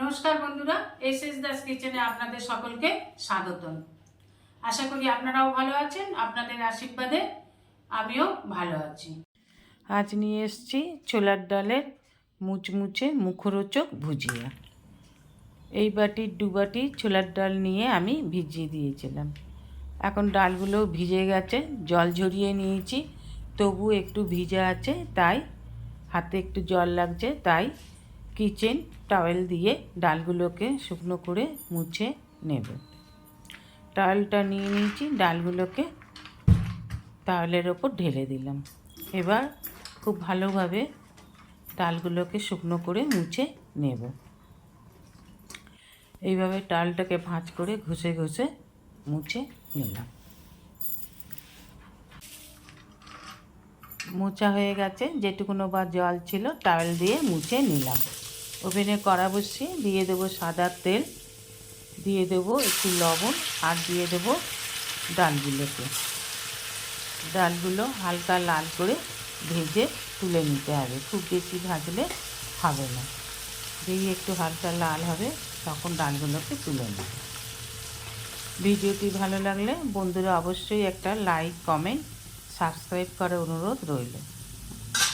নমস্কার বন্ধুরা S S Das কিচেনে আপনাদের সকলকে স্বাগতম। আশা করি আপনারাও ভালো আছেন, আপনাদের আশীর্বাদে আমিও ভালো আছি। আজ নিয়ে এসেছি ছোলার ডালের মুচমুচে মুখরোচক ভুজিয়া। এই বাটির দু বাটি ছোলার ডাল নিয়ে আমি ভিজিয়ে দিয়েছিলাম। এখন ডালগুলো ভিজে গেছে, জল ঝরিয়ে নিয়েছি, তবু একটু ভিজে আছে, তাই হাতে একটু জল লাগছে, তাই কিচেন টাওয়েল দিয়ে ডালগুলোকে শুকনো করে মুছে নেব। টাওয়েলটা নিয়ে নিয়েছি, ডালগুলোকে টাওয়েলের ওপর ঢেলে দিলাম। এবার খুব ভালোভাবে ডালগুলোকে শুকনো করে মুছে নেব। এইভাবে ডালটাকে ভাঁজ করে ঘষে ঘষে মুছে নিলাম। মোচা হয়ে গেছে, যেটুকুনো বা জল ছিল টাওয়েল দিয়ে মুছে নিলাম। ওভেনে কড়া বসিয়ে দিয়ে দেবো সাদা তেল, দিয়ে দেবো একটু লবণ আর দিয়ে দেবো ডালগুলোকে। ডালগুলো হালকা লাল করে ভেজে তুলে নিতে হবে। খুব বেশি ভাজলে হবে না। যেই একটু হালকা লাল হবে, তখন ডালগুলোকে তুলে নেব। ভিডিওটি ভালো লাগলে বন্ধুরা অবশ্যই একটা লাইক, কমেন্ট, সাবস্ক্রাইব করার অনুরোধ রইল।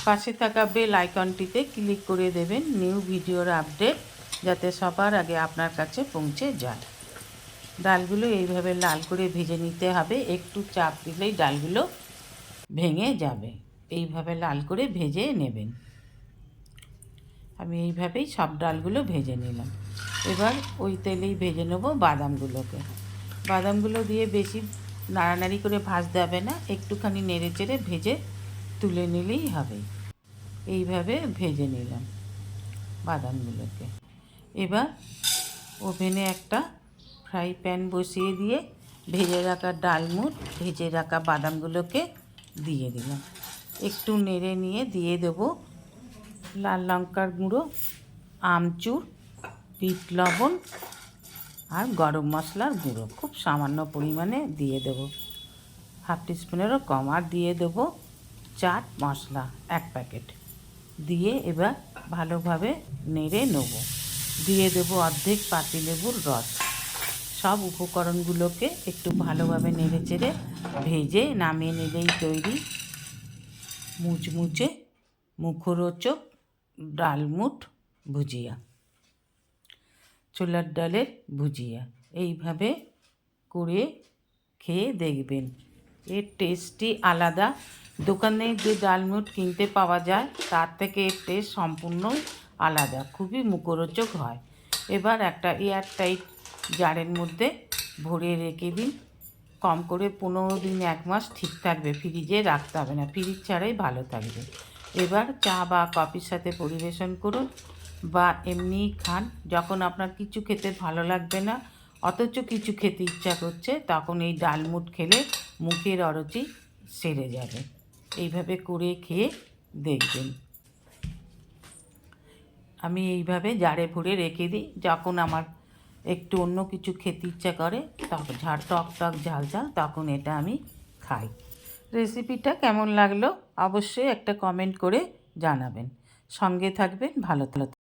পাশে থাকা বেল আইকনটিতে ক্লিক করে দেবেন নিউ ভিডিওর আপডেট, যাতে সবার আগে আপনার কাছে পৌঁছে যায়। ডালগুলো এইভাবে লাল করে ভেজে নিতে হবে, একটু চাপ দিলেই ডালগুলো ভেঙে যাবে। এইভাবে লাল করে ভেজে নেবেন। আমি এইভাবেই সব ডালগুলো ভেজে নিলাম। এবার ওই তেলেই ভেজে নেব বাদামগুলোকে। বাদামগুলো দিয়ে বেশি নাড়ানাড়ি করে ভাজতে হবে না, একটুখানি নেড়ে চেড়ে ভেজে তুলে নিলেই হবে। এইভাবে ভেজে নিলাম বাদামগুলোকে। এবার ওভেনে একটা ফ্রাই প্যান বসিয়ে দিয়ে ভেজে রাখা ডালমুট ভেজে রাখা বাদামগুলোকে দিয়ে দিলাম। একটু নেড়ে নিয়ে দিয়ে দেব লাল লঙ্কার গুঁড়ো, আমচুর, বিট লবণ আর গরম মশলার গুঁড়ো। খুব সামান্য পরিমাণে দিয়ে দেব। হাফ টিস্পুনেরও কম। আর দিয়ে দেব চাট মশলা এক প্যাকেট। দিয়ে এবার ভালোভাবে নেড়ে নেব। দিয়ে দেব অর্ধেক পাতিলেবুর রস। সব উপকরণগুলোকে একটু ভালোভাবে নেড়ে চেড়ে ভেজে নামিয়ে নিলেই তৈরি। মুচমুচে মুখরোচক ডালমুট ভুজিয়া। ছোলার ডালের ভুজিয়া। এইভাবে করে খেয়ে দেখবেন। এর টেস্টই আলাদা। দোকানে যে ডালমুট কিনতে পাওয়া যায়, তার থেকে এর টেস্ট সম্পূর্ণই আলাদা, খুবই মুখরোচক হয়। এবার একটা এয়ার টাইট জারের মধ্যে ভরে রেখে দিন। কম করে পনেরো দিন, এক মাস ঠিক থাকবে, ফ্রিজে রাখতে হবে না, ফ্রিজ ছাড়াই ভালো থাকবে। এবার চা বা কফির সাথে পরিবেশন করুন বা এমনিই খান। যখন আপনার কিছু খেতে ভালো লাগবে না অথচ কিছু খেতে ইচ্ছা করছে, তখন এই ডালমুট খেলে মুখের অরুচি সেরে যাবে। এইভাবে করে খেয়ে দেখবেন। আমি এইভাবে জারে ভরে রেখে দিই। যখন আমার একটু অন্য কিছু খেতে ইচ্ছা করে তখন ঝাড়, টক টক, ঝাল ঝাল, তখন এটা আমি খাই। রেসিপিটা কেমন লাগল অবশ্যই একটা কমেন্ট করে জানাবেন। সঙ্গে থাকবেন, ভালো